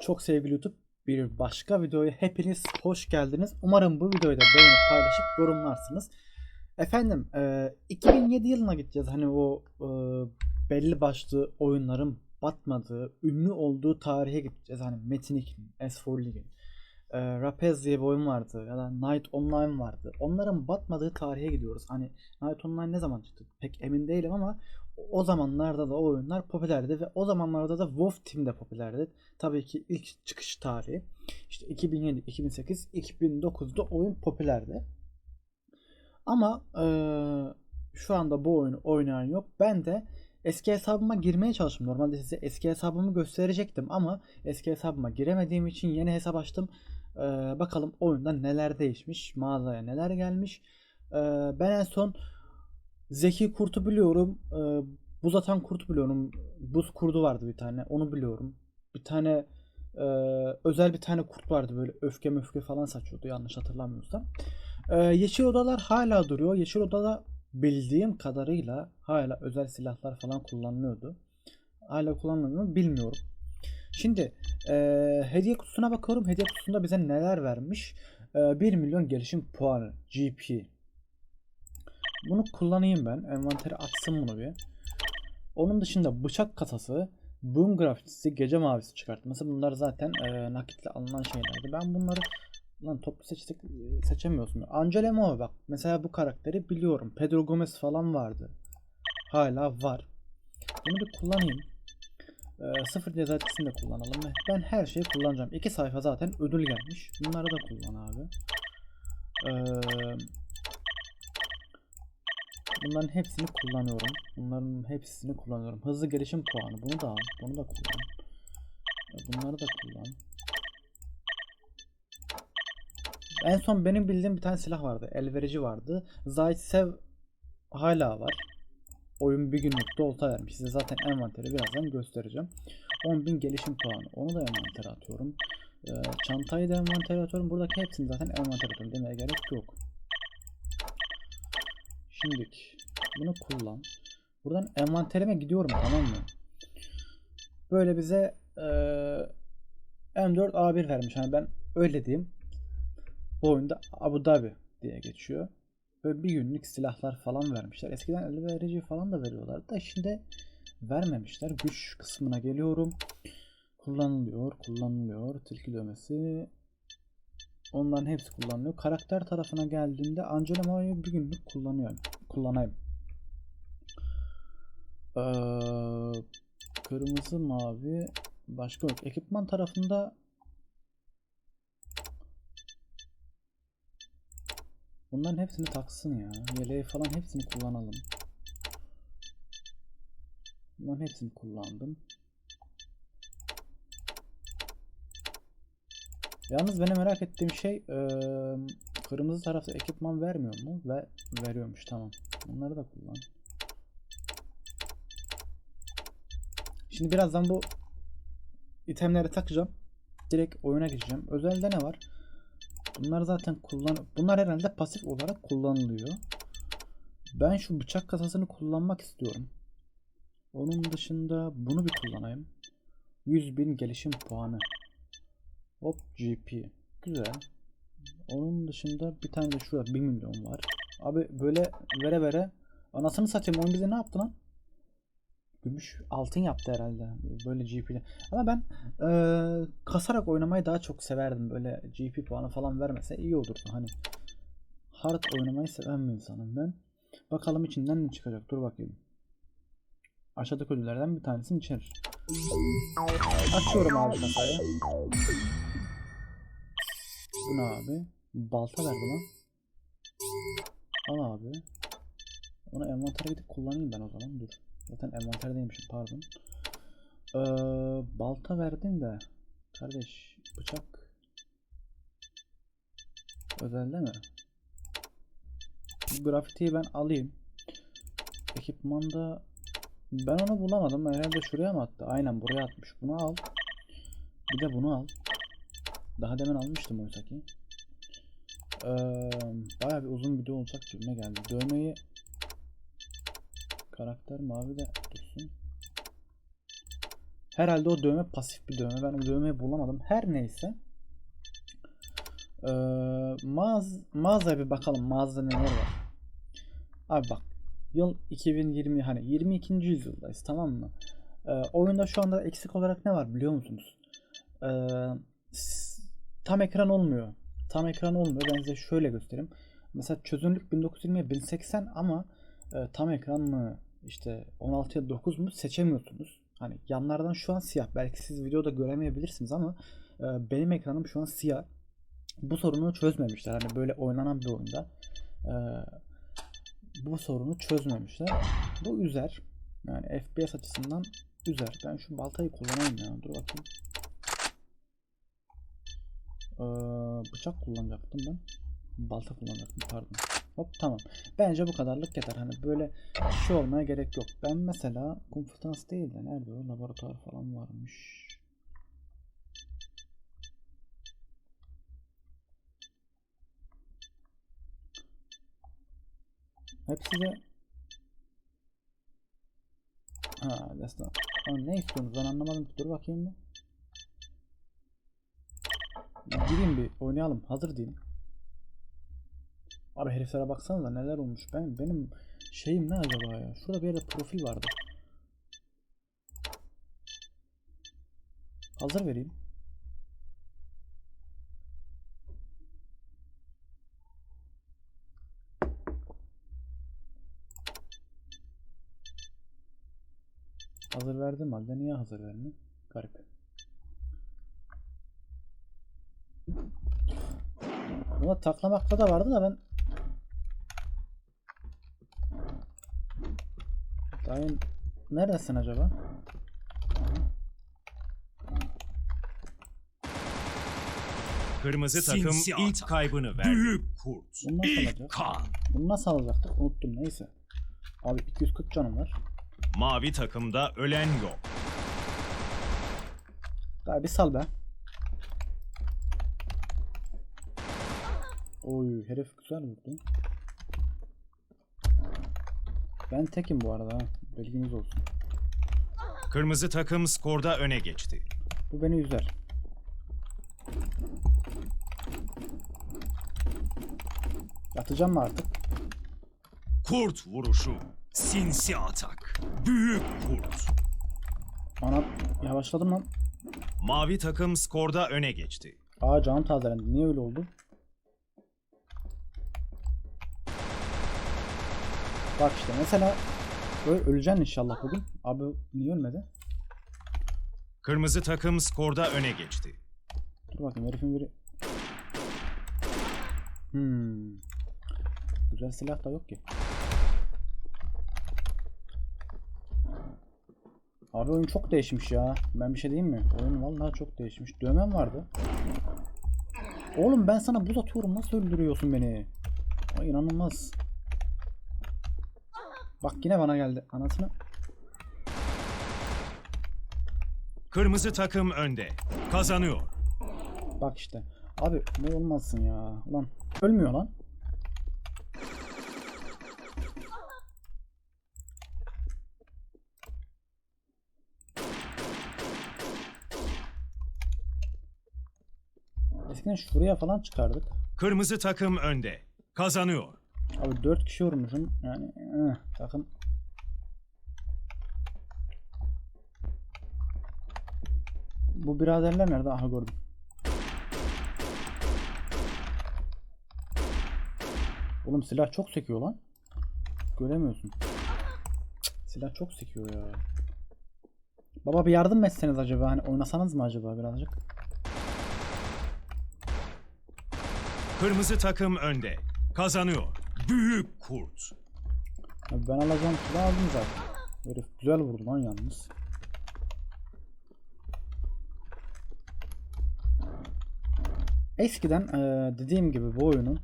Çok sevgili YouTube bir başka videoya hepiniz hoş geldiniz. Umarım bu videoyu da beğenip paylaşıp yorumlarsınız. Efendim e, 2007 yılına gideceğiz. Hani o e, belli başlı oyunların batmadığı, ünlü olduğu tarihe gideceğiz. Hani Metin 2'nin, S4 Lig'in, e, Rapez diye bir oyun vardı ya da Night Online vardı. Onların batmadığı tarihe gidiyoruz. Hani Night Online ne zaman çıktı pek emin değilim ama o zamanlarda da o oyunlar popülerdi ve o zamanlarda da WoW Team de popülerdi. Tabii ki ilk çıkış tarihi. İşte 2007, 2008, 2009'da oyun popülerdi. Ama eee, şu anda bu oyunu oynayan yok. Ben de eski hesabıma girmeye çalıştım. Normalde size eski hesabımı gösterecektim ama eski hesabıma giremediğim için yeni hesap açtım. Eee, bakalım oyunda neler değişmiş, mağazaya neler gelmiş. Eee, ben en son Zeki kurtu biliyorum. Eee, buz atan kurtu biliyorum. Buz kurdu vardı bir tane. Onu biliyorum. Bir tane eee, özel bir tane kurt vardı böyle öfke möfke falan saçıyordu yanlış hatırlamıyorsam. Eee, yeşil odalar hala duruyor. Yeşil odada bildiğim kadarıyla hala özel silahlar falan kullanılıyordu. Hala kullanılıyor mu bilmiyorum. Şimdi eee, hediye kutusuna bakıyorum. Hediye kutusunda bize neler vermiş? Eee 1 milyon gelişim puanı. GP. Bunu kullanayım ben. Envantere atsın bunu bir. Onun dışında bıçak kasası, boom grafitisi, gece mavisi çıkartması bunlar zaten e, nakitle alınan şeylerdi. Ben bunları lan toplu seçtik e, seçemiyorsun. Angela Move bak mesela bu karakteri biliyorum. Pedro Gomez falan vardı. Hala var. Bunu bir kullanayım. E, sıfır ceza etkisini de kullanalım. Ben her şeyi kullanacağım. İki sayfa zaten ödül gelmiş. Bunları da kullan abi. Eee Bunların hepsini kullanıyorum. Bunların hepsini kullanıyorum. Hızlı gelişim puanı. Bunu da al. Bunu da kullan. Bunları da kullan. En son benim bildiğim bir tane silah vardı. Elverici vardı. Zaitsev hala var. Oyun bir günlük de olta vermiş. Size zaten envanteri birazdan göstereceğim. 10.000 gelişim puanı. Onu da envantere atıyorum. E, çantayı da envantere atıyorum. Buradaki hepsini zaten envantere atıyorum. Demeye gerek yok. Şimdilik bunu kullan. Buradan envanterime gidiyorum tamam mı? Böyle bize eee, M4A1 vermiş. Yani ben öyle diyeyim. Bu oyunda Abu Dhabi diye geçiyor. Böyle bir günlük silahlar falan vermişler. Eskiden el falan da veriyorlardı da şimdi vermemişler. Güç kısmına geliyorum. Kullanılıyor, kullanılıyor. Tilki dövmesi. Onların hepsi kullanılıyor. Karakter tarafına geldiğinde Angela Mao'yu bir günlük kullanıyorum. Kullanayım. Ee, kırmızı, mavi, başka yok. Ekipman tarafında bunların hepsini taksın ya. Yeleği falan hepsini kullanalım. Bunların hepsini kullandım. Yalnız benim merak ettiğim şey eee, kırmızı tarafta ekipman vermiyor mu? Ve veriyormuş tamam. Bunları da kullan. Şimdi birazdan bu itemleri takacağım. Direkt oyuna geçeceğim. Özelde ne var? Bunlar zaten kullan bunlar herhalde pasif olarak kullanılıyor. Ben şu bıçak kasasını kullanmak istiyorum. Onun dışında bunu bir kullanayım. 100.000 gelişim puanı. Hop GP. Güzel. Onun dışında bir tane de şurada 1 milyon var. Abi böyle vere vere anasını satayım oyun bize ne yaptı lan? Gümüş altın yaptı herhalde. Böyle GP'de. Ama ben eee, kasarak oynamayı daha çok severdim. Böyle GP puanı falan vermese iyi olurdu. Hani hard oynamayı seven bir insanım ben. Bakalım içinden ne çıkacak. Dur bakayım. Aşağıdaki ödüllerden bir tanesini içerir. Açıyorum abi kasayı. Bu ne abi? Balta verdi lan. Al abi. Onu envantere gidip kullanayım ben o zaman. Dur. Zaten envanterdeymişim pardon. Ee, balta verdin de. Kardeş bıçak. Özelde mi? Bu grafitiyi ben alayım. Ekipmanda ben onu bulamadım. Herhalde şuraya mı attı? Aynen buraya atmış. Bunu al. Bir de bunu al. Daha demin almıştım oysa ki. Ee, bayağı bir uzun video olacak gibime geldi. Dövmeyi karakter mavi de dursun. Herhalde o dövme pasif bir dövme. Ben o dövmeyi bulamadım. Her neyse. Ee, mağaz mağazaya bir bakalım. Mağazada neler var. Abi bak. Yıl 2020 hani 22. yüzyıldayız tamam mı? Ee, oyunda şu anda eksik olarak ne var biliyor musunuz? Ee, tam ekran olmuyor. Tam ekran olmuyor. Ben size şöyle göstereyim. Mesela çözünürlük 1920'ye 1080 ama e, tam ekran mı işte 16'ya 9 mu seçemiyorsunuz. Hani yanlardan şu an siyah. Belki siz videoda göremeyebilirsiniz ama e, benim ekranım şu an siyah. Bu sorunu çözmemişler. Hani böyle oynanan bir oyunda e, bu sorunu çözmemişler. Bu üzer. Yani FPS açısından üzer. Ben şu baltayı kullanayım ya. Dur bakayım. Ee, bıçak kullanacaktım ben. Balta kullanacaktım pardon. Hop tamam. Bence bu kadarlık yeter. Hani böyle şey olmaya gerek yok. Ben mesela fırtınası değil de nerede o laboratuvar falan varmış. Hepsi de Ha, destan. Lan ne istiyorsunuz? Ben anlamadım ki. Dur bakayım bir. Gireyim bir oynayalım. Hazır diyeyim. Abi heriflere baksanıza neler olmuş. Ben benim şeyim ne acaba ya? Şurada bir yerde profil vardı. Hazır vereyim. Hazır verdim halde niye hazır vermiyor? Garip. Buna taklamakta da vardı da ben Dayın neredesin acaba? Kırmızı takım Sinsi ilk atak. kaybını verdi. Büyük kurt. Bunu nasıl İlk alacak? kan. Bunu nasıl alacaktık? Unuttum neyse. Abi 240 canım var. Mavi takımda ölen yok. Daha bir sal be. Oy herif güzel vurdu. Ben tekim bu arada ha. Bilginiz olsun. Kırmızı takım skorda öne geçti. Bu beni üzer. Yatacağım mı artık? Kurt vuruşu. Sinsi atak. Büyük kurt. Ana yavaşladım lan. Mavi takım skorda öne geçti. Aa canım tazelendi. Niye öyle oldu? Bak işte mesela böyle öleceksin inşallah bugün. Abi niye ölmedi? Kırmızı takım skorda öne geçti. Dur bakayım herifin biri. Hmm. Güzel silah da yok ki. Abi oyun çok değişmiş ya. Ben bir şey diyeyim mi? Oyun vallahi çok değişmiş. Dövmem vardı. Oğlum ben sana buz atıyorum. Nasıl öldürüyorsun beni? Ay inanılmaz. Bak yine bana geldi. Anasını. Kırmızı takım önde. Kazanıyor. Bak işte. Abi ne olmazsın ya. Ulan ölmüyor lan. Eskiden şuraya falan çıkardık. Kırmızı takım önde. Kazanıyor. Abi 4 kişi vurmuşum. Yani eh, takım Bu biraderler nerede? Aha gördüm. Oğlum silah çok sekiyor lan. Göremiyorsun. Silah çok sekiyor ya. Baba bir yardım etseniz acaba? Hani oynasanız mı acaba birazcık? Kırmızı takım önde. Kazanıyor. Büyük kurt. Abi ben alacağım silah aldım zaten. Herif güzel vurdu lan yalnız. Eskiden eee, dediğim gibi bu oyunun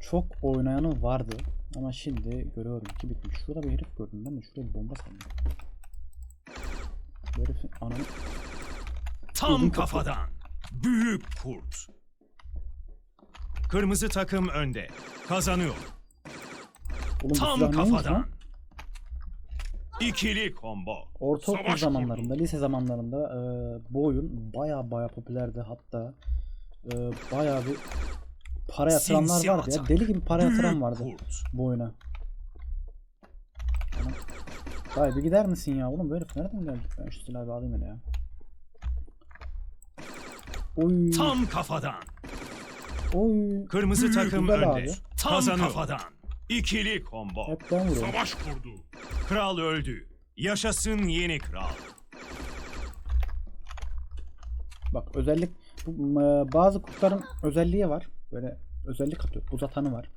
çok oynayanı vardı. Ama şimdi görüyorum ki bitmiş. Şurada bir herif gördüm ben de şuraya bir bomba sandım. Bu herifin ananı... Tam kafadan. Büyük kurt. Kırmızı takım önde. Kazanıyor. Oğlum Tam kafadan. İkili combo. Ortaokul Savaş zamanlarında, kurdu. lise zamanlarında e, bu oyun baya baya popülerdi hatta. E, baya bir para yatıranlar Sinsi vardı ya. Deli gibi para yatıran vardı kurt. bu oyuna. Dayı bir gider misin ya? Oğlum böyle nereden geldik? Ben şu silahı alayım hele ya. Oy. Tam kafadan. Oy. Kırmızı Büyük takım önde. abi. Tam Kazanıyor. kafadan. İkili combo. Hep ben vuruyorum. Savaş kurdu. Kral öldü. Yaşasın yeni kral. Bak özellik bu, m- bazı kurtların özelliği var. Böyle özellik atıyor. Buz atanı var.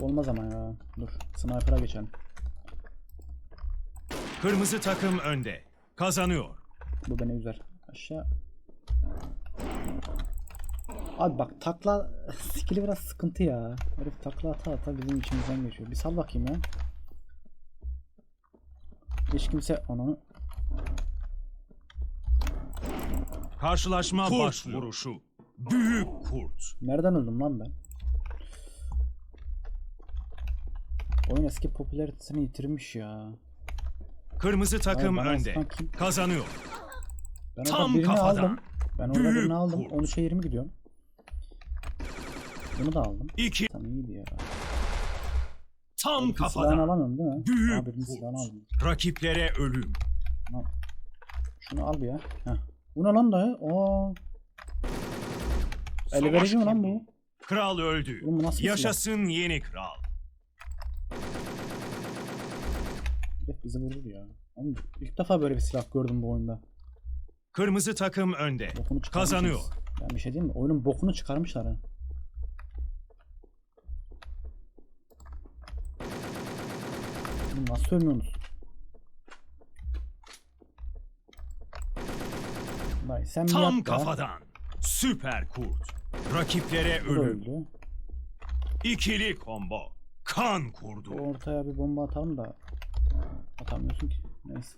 Olmaz ama ya. Dur. Sniper'a geçelim. Kırmızı takım önde. Kazanıyor. Bu beni üzer. Aşağı. Abi bak takla skill'i biraz sıkıntı ya. Herif takla ata ata bizim içimizden geçiyor. Bir sal bakayım ya. Hiç kimse onu Karşılaşma Kurt başlıyor. vuruşu. Büyük kurt. Nereden öldüm lan ben? Oyun eski popülaritesini yitirmiş ya. Kırmızı takım bana önde. aslan kim? Kazanıyor. Ben Tam birini kafadan. aldım. Ben orada Büyük birini aldım. kurt. 13'e 20 gidiyorum. Bunu da aldım. İki. Tam iyiydi ya. Tam silahını kafadan. alamıyorum değil mi? Büyük kurt. silahını aldım. Rakiplere ölüm. Şunu al bir ya. Heh. Bu ne lan dayı? Oo. Ele verici mi lan bu? Kral öldü. Bir silah? Yaşasın yeni kral. Herif bizi vurur ya. Oğlum, ilk defa böyle bir silah gördüm bu oyunda. Kırmızı takım önde. Bokunu. Kazanıyor. Ben bir şey diyeyim mi? Oyunun bokunu çıkarmışlar ha. Oğlum nasıl ölmüyorsunuz? Vay sen bir Tam yat da. kafadan. Süper kurt. Rakiplere Bu da ölüm. öldü. İkili combo. Kan kurdu. Ortaya bir bomba atalım da atamıyorsun ki. Neyse.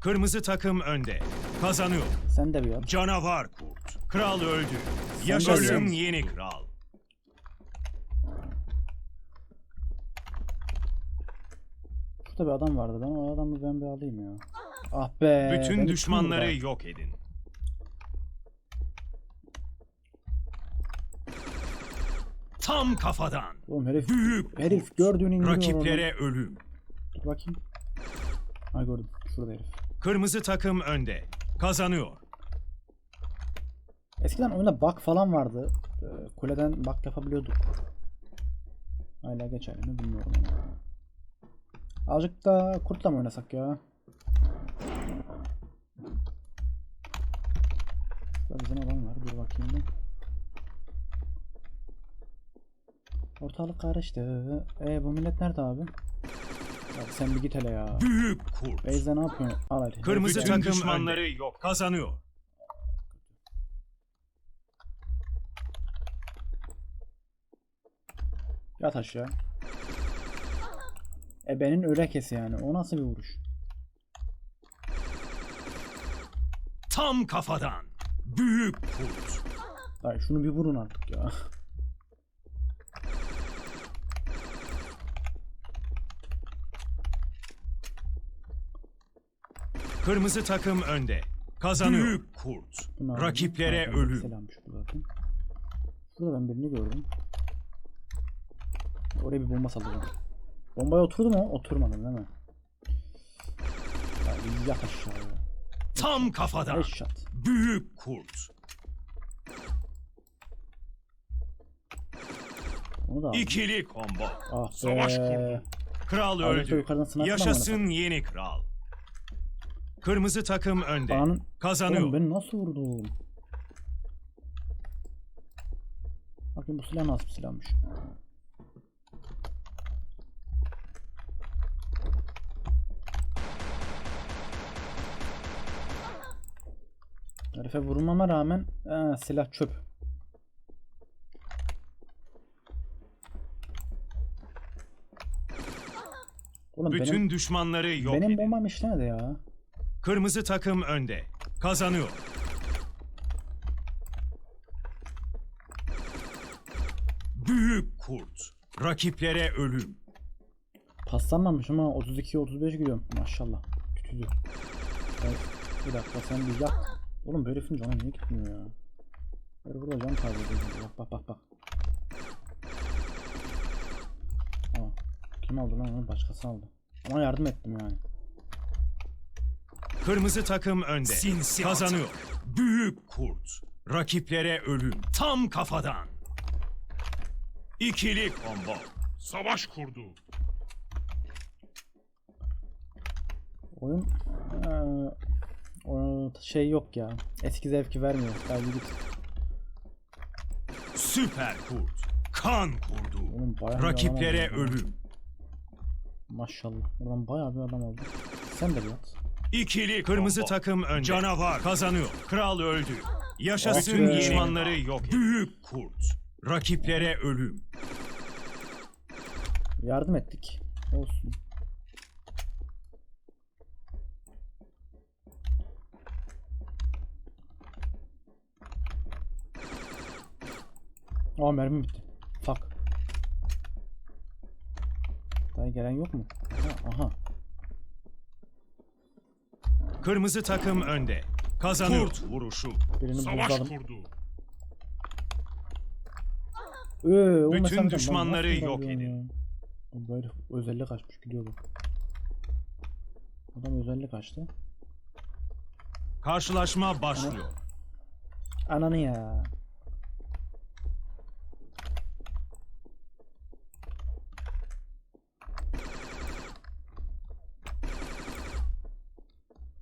Kırmızı takım önde. Kazanıyor. Sen de bir yat. Canavar kurt. Kral öldü. Yaşasın yeni kral. Şurada bir adam vardı. Ben o adamı ben bir alayım ya. Ah be. beni Bütün kim düşmanları vurdu? yok edin. Tam kafadan. Oğlum herif Büyük herif gördüğünü indiriyor Rakiplere ölüm. onu. Dur bakayım. Ha gördüm. Şurada herif. Kırmızı takım önde. Kazanıyor. Eskiden oyunda bug falan vardı. Ee, kuleden bug yapabiliyorduk. Hala geçerli mi bilmiyorum. Azıcık da kurtla mı oynasak ya? Burada bizim adam var. Dur bakayım bir. Ortalık karıştı. E bu millet nerede abi? Abi sen bir git hele ya. Büyük kurt. Beyza ne yapıyorsun? Al hadi. Kırmızı Bütün takım düşmanları önde. yok. Kazanıyor. Yat aşağı. Ebenin örekesi yani. O nasıl bir vuruş? Tam kafadan. Büyük kurt. Dayı şunu bir vurun artık ya. Kırmızı takım önde. Kazanıyor. Büyük kurt. Rakiplere Ha, ölüm. Selammış bu zaten. Şurada ben birini gördüm. Oraya bir bomba sallayacağım. Bombaya oturdu mu? Oturmadı değil mi? Ya aşağıya. Tam kafadan. Headshot. Büyük kurt. Onu da aldım. İkili combo. Ah Savaş be. kurdu. Kral öldü. yukarıdan sniper mi Yaşasın yeni kral. Kırmızı takım önde. Ananın... Kazanıyor. Oğlum ben nasıl vurdum? Bakayım bu silah nasıl bir silahmış. Herife vurmama rağmen ha, silah çöp. Oğlum Bütün benim, düşmanları yok benim edin. bombam işlemedi ya. Kırmızı takım önde. Kazanıyor. Büyük kurt. Rakiplere ölüm. Paslanmamış ama 32-35 gidiyorum. Maşallah. Tütüdü. Evet, bir dakika sen bir yap. Oğlum böyle film canım niye gitmiyor ya? Böyle burada can kaybediyor. Bak bak bak bak. Aa, kim aldı lan onu? Başkası aldı. Ama yardım ettim yani. Kırmızı takım önde. Sinsi Kazanıyor. Büyük kurt. Rakiplere ölüm. Tam kafadan. İkili combo. Savaş kurdu. Oyun eee, o şey yok ya. Eski zevki vermiyor. Belki git. Süper kurt. Kan kurdu. Oğlum bayağı bir Rakiplere adam ölüm. Maşallah. Buradan bayağı bir adam oldu. Sen de bir at. İkili Kırmızı combo. takım önde. Canavar. Kazanıyor. Kral öldü. Yaşasın Aferin. düşmanları yok. Büyük kurt. Rakiplere ölüm. Yardım ettik. Olsun. Aa mermi bitti. Fuck. Daha gelen yok mu? Aha. aha. Kırmızı takım önde. Kazanıyor. Kurt vuruşu. Birini Savaş buzladım. kurdu. Ee, o Bütün ben düşmanları nasıl yok vuramıyorum edin. ya? Bu Böyle özellik açmış gidiyor bu. Adam özellik açtı. Karşılaşma başlıyor. Ananı ya.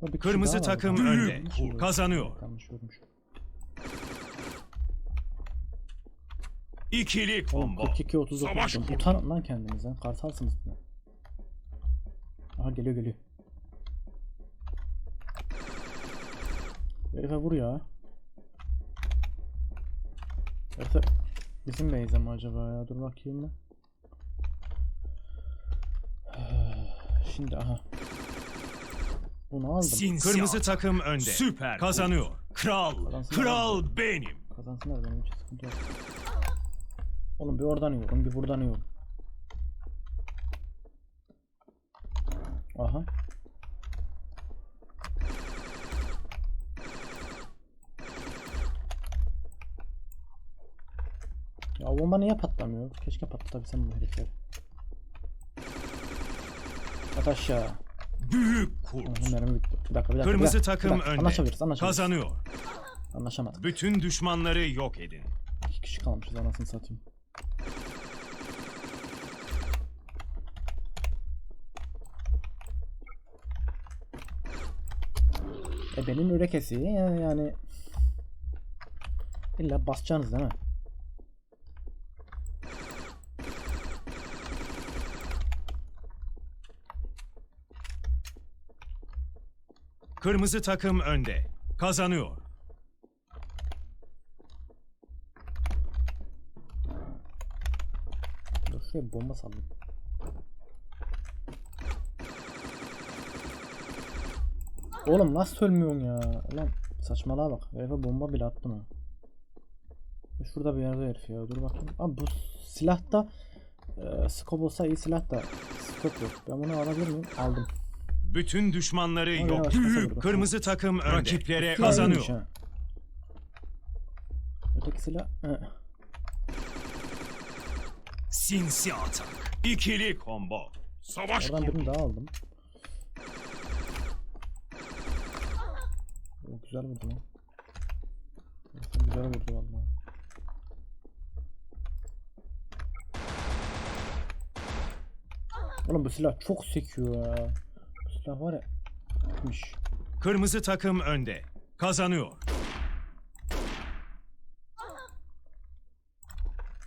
Bir Kırmızı takım önde. Kazanıyor. İkili Oğlum combo. 42 39 Savaş kurdu. Utanın lan kendinize. Kartalsınız bir de. Aha geliyor geliyor. Herife vur ya. Herife bizim base'e mi acaba ya? Dur bakayım mı? Şimdi aha. Bunu aldım. Sinsi Kırmızı takım önde. Süper Kazanıyor. Kral. Kazansın Kral benim. Kazansınlar benim için sıkıntı yok. Oğlum bir oradan yiyorum bir buradan yiyorum. Aha. Ya o bomba niye patlamıyor? Keşke patlatabilsem bu herifleri. At aşağı. Büyük kurt. Mermi bitti. Bir dakika bir dakika. Kırmızı bir dakika, takım bir dakika. önde. Anlaşabiliriz anlaşabiliriz. Kazanıyor. Anlaşamadık. Bütün düşmanları yok edin. İki kişi kalmışız anasını satayım. E benim ürekesi yani, yani illa basacaksınız değil mi? Kırmızı takım önde. Kazanıyor. Dur şuraya bomba saldım. Oğlum nasıl ölmüyorsun ya? Ulan saçmalığa bak. Herife bomba bile attım ha. Şurada bir yerde herif ya. Dur bakayım. Abi bu silahta e, scope olsa iyi silah da scope yok. Ben bunu alabilir miyim? Aldım. Bütün düşmanları yok. Büyük kırmızı takım. Rakiplere kazanıyor. ha. Öteki silah Sinsi atak. İkili combo. Savaş oradan birini daha aldım. O güzel vurdu lan. Güzel vurdu vallahi. Oğlum bu silah çok sekiyor ya. Silah var ya. Gitmiş. Kırmızı takım önde. Kazanıyor.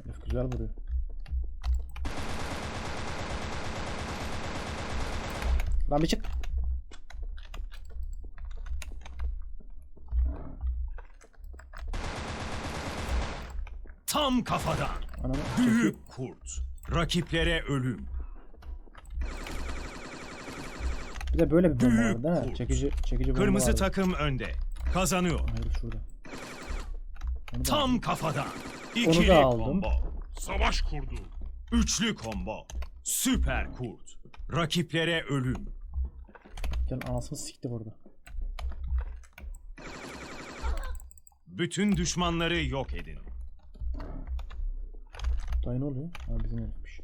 Herif güzel vuruyor. Lan bir çık. Tam kafadan. Çekiyor. Büyük kurt. Rakiplere ölüm. Bir de böyle bir bomba Büyük var değil mi? Çekici, çekici bomba Kırmızı vardı. takım önde. Kazanıyor. Hayır şurada. Onu da Tam aldım. kafadan. İkili aldım. combo. Savaş kurdu. Üçlü combo. Süper kurt. Rakiplere ölüm. Gel anasını sikti burada. Bütün düşmanları yok edin. Dayı ne oluyor? Ha bizim herifmiş.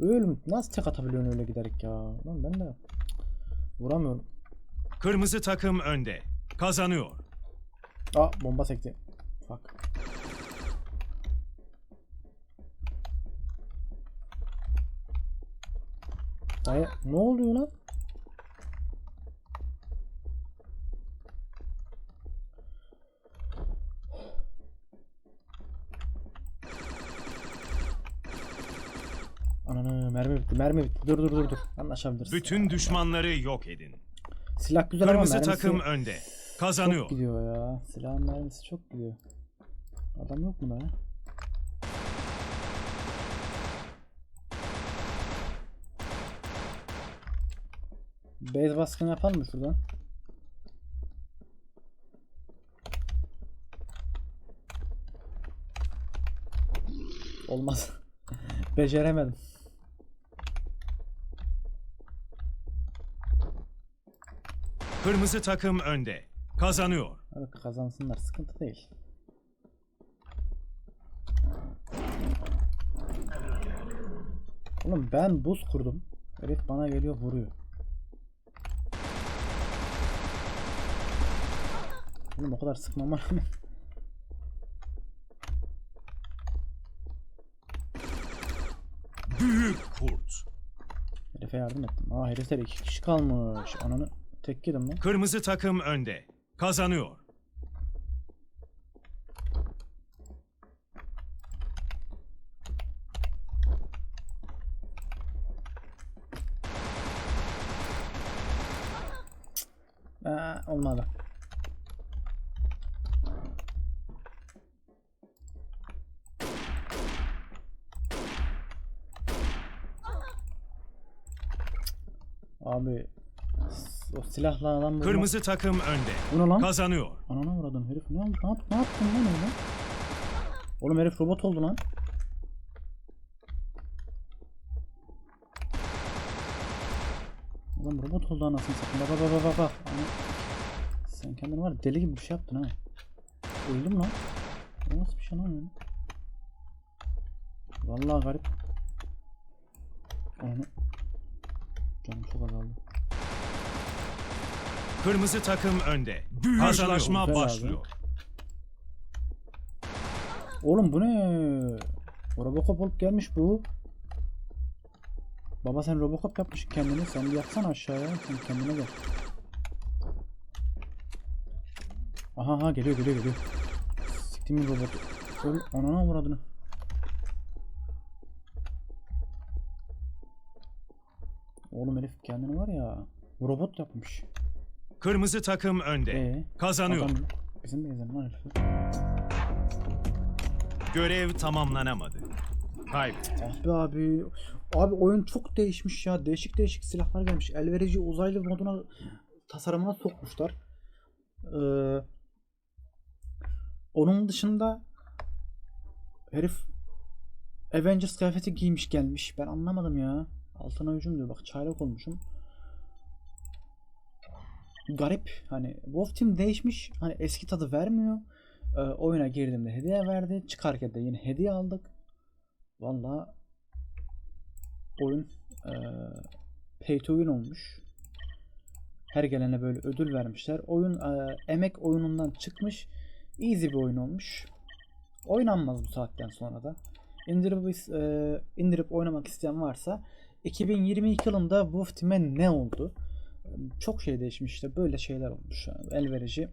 Ölüm nasıl tek atabiliyorsun öyle giderek ya? Lan ben de vuramıyorum. Kırmızı takım önde. Kazanıyor. Aa bomba sekti. Fuck. Dayı ne oluyor lan? Ananı mermi bitti mermi bitti dur dur dur dur anlaşabiliriz. Bütün düşmanları yok edin. Silah güzel ama Kırmızı mermisi takım önde. çok Kazanıyor. gidiyor ya. Silahın mermisi çok gidiyor. Adam yok mu da ya? Base baskını yapalım mı şuradan? Olmaz. Beceremedim. Kırmızı takım önde. Kazanıyor. Evet kazansınlar sıkıntı değil. Oğlum ben buz kurdum. Herif bana geliyor vuruyor. Oğlum o kadar sıkmama rağmen. Büyük kurt. Herife yardım ettim. Aa herifler iki kişi kalmış. Ananı tek lan. Kırmızı takım önde. Kazanıyor. Aa, olmadı. Abi o silahla adam vurmak- Kırmızı takım önde. Bu ne lan? Kazanıyor. Anana vurdun herif ne oldu? Ne, yap, ne yaptın lan öyle? Oğlum herif robot oldu lan. Oğlum robot oldu anasını satayım. Bak bak bak bak bak. Ana- Sen kendini var deli gibi bir şey yaptın ha. Öldüm lan. Bu nasıl bir şey lan öyle? Vallahi garip. Onu... Canım çok azaldı. Kırmızı takım önde. Abi. başlıyor. Oğlum bu ne? Robocop olup gelmiş bu. Baba sen Robocop yapmışsın kendini. Sen bir yatsana aşağıya. Sen kendine gel. Aha aha geliyor geliyor geliyor. Siktimin robotu. Öl anana uğradığını. Oğlum herif kendini var ya. Robot yapmış. Kırmızı takım önde. Ee, Kazanıyor. adam bizim benzerim lan herif. Görev tamamlanamadı. Kaybetti. Ah be abi. Abi oyun çok değişmiş ya. Değişik değişik silahlar gelmiş. Elverici uzaylı moduna tasarımına sokmuşlar. Ee, onun dışında herif Avengers kıyafeti giymiş gelmiş. Ben anlamadım ya. Altına hücum diyor. Bak çaylak olmuşum. Garip. Hani Wolf Team değişmiş. Hani eski tadı vermiyor. Ee, oyuna girdiğimde hediye verdi. Çıkarken de yine hediye aldık. Valla oyun eee pay to win olmuş. Her gelene böyle ödül vermişler. Oyun eee, emek oyunundan çıkmış. Easy bir oyun olmuş. Oynanmaz bu saatten sonra da. İndirip, eee, indirip oynamak isteyen varsa 2022 yılında Wolf Team'e ne oldu? Çok şey değişmiş işte. Böyle şeyler olmuş. Elverici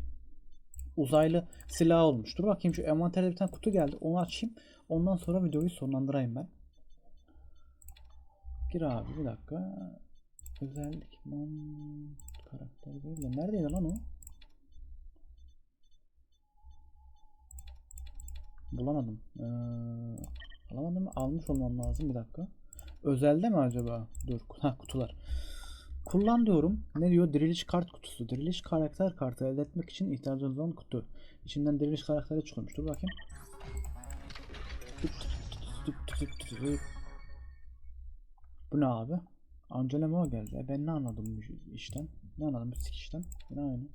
uzaylı silah olmuş. Dur bakayım şu envanterde bir tane kutu geldi. Onu açayım. Ondan sonra videoyu sonlandırayım ben. Gir abi bir dakika. Özellik man karakter de neredeydi lan o? Bulamadım. Ee, alamadım mı? Almış olmam lazım bir dakika. Özelde mi acaba? Dur. Ha kutular. Kullan diyorum. Ne diyor? Diriliş kart kutusu. Diriliş karakter kartı elde etmek için ihtiyacınız olan kutu. İçinden diriliş karakteri çıkıyormuş. Dur bakayım. Bu ne abi? Angela Mo geldi. E ben ne anladım bu işten? Ne anladım bu sikişten? Yine aynı.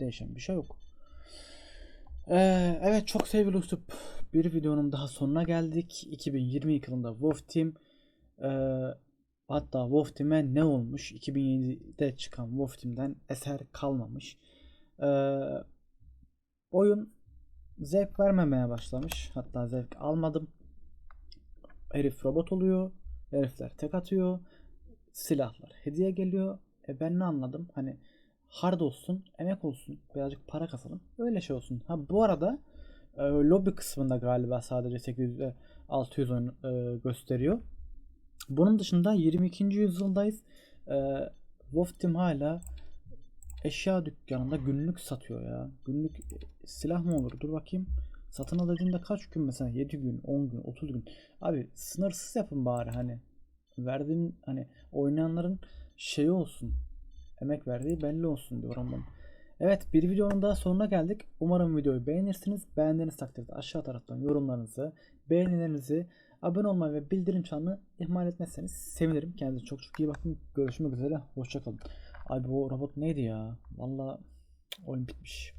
Değişen bir şey yok. Ee, evet çok sevgili Ustup. Bir videonun daha sonuna geldik. 2020 yılında WoW Team ee, hatta WoW Team'e ne olmuş? 2007'de çıkan WoW Team'den eser kalmamış. Ee, oyun zevk vermemeye başlamış. Hatta zevk almadım. Herif robot oluyor. Herifler tek atıyor. Silahlar hediye geliyor. E ben ne anladım? Hani hard olsun, emek olsun, birazcık para kasalım. Öyle şey olsun. Ha bu arada e, lobby kısmında galiba sadece 800 ve 600 oyun e, gösteriyor. Bunun dışında 22. yüzyıldayız. E, Wolf hala eşya dükkanında günlük satıyor ya. Günlük e, silah mı olur? Dur bakayım. Satın alacağında kaç gün mesela? 7 gün, 10 gün, 30 gün. Abi sınırsız yapın bari hani. Verdiğin hani oynayanların şeyi olsun. Emek verdiği belli olsun diyorum ben. Evet bir videonun daha sonuna geldik. Umarım videoyu beğenirsiniz. Beğendiğiniz takdirde aşağı taraftan yorumlarınızı, beğenilerinizi, abone olmayı ve bildirim çanını ihmal etmezseniz sevinirim. Kendinize çok çok iyi bakın. Görüşmek üzere. Hoşçakalın. Abi bu robot neydi ya? Valla oyun bitmiş.